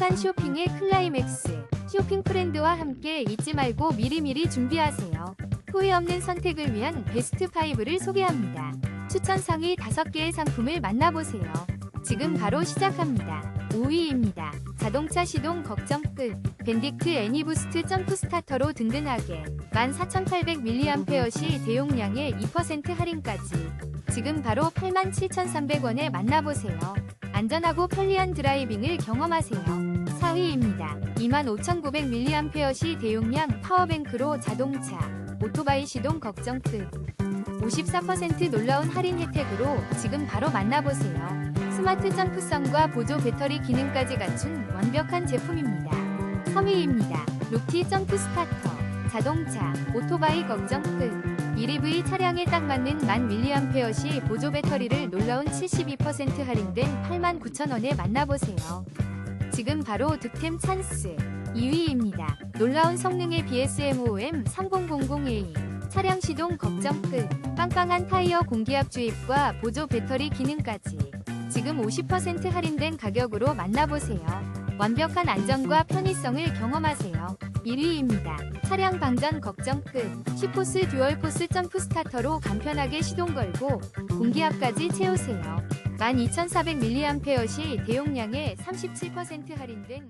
완벽한 쇼핑의 클라이맥스. 쇼핑 프렌드와 함께 잊지 말고 미리미리 준비하세요. 후회 없는 선택을 위한 베스트 5를 소개합니다. 추천 상위 5개의 상품을 만나보세요. 지금 바로 시작합니다. 5위입니다. 자동차 시동 걱정 끝. 밴딕트 애니부스트 점프 스타터로 든든하게 14,800mAh 대용량에 2% 할인까지. 지금 바로 87,300원에 만나보세요. 안전하고 편리한 드라이빙을 경험하세요. 4위입니다. 25,900mAh 대용량 파워뱅크로 자동차, 오토바이 시동 걱정 끝. 54% 놀라운 할인 혜택으로 지금 바로 만나보세요. 스마트 점프성과 보조 배터리 기능까지 갖춘 완벽한 제품입니다. 3위입니다. 루티 점프 스타터. 자동차, 오토바이 걱정 끝. 1EV 차량에 딱 맞는 1000mAh 보조 배터리를 놀라운 72% 할인된 89,000원에 만나보세요. 지금 바로 득템 찬스. 2위입니다. 놀라운 성능의 BSMOM 3000A. 차량 시동 걱정 끝. 빵빵한 타이어 공기압 주입과 보조 배터리 기능까지. 지금 50% 할인된 가격으로 만나보세요. 완벽한 안전과 편의성을 경험하세요. 1위입니다. 차량 방전 걱정 끝. 10포스 듀얼포스 점프 스타터로 간편하게 시동 걸고 공기압까지 채우세요. 12,400mAh 대용량에 37% 할인된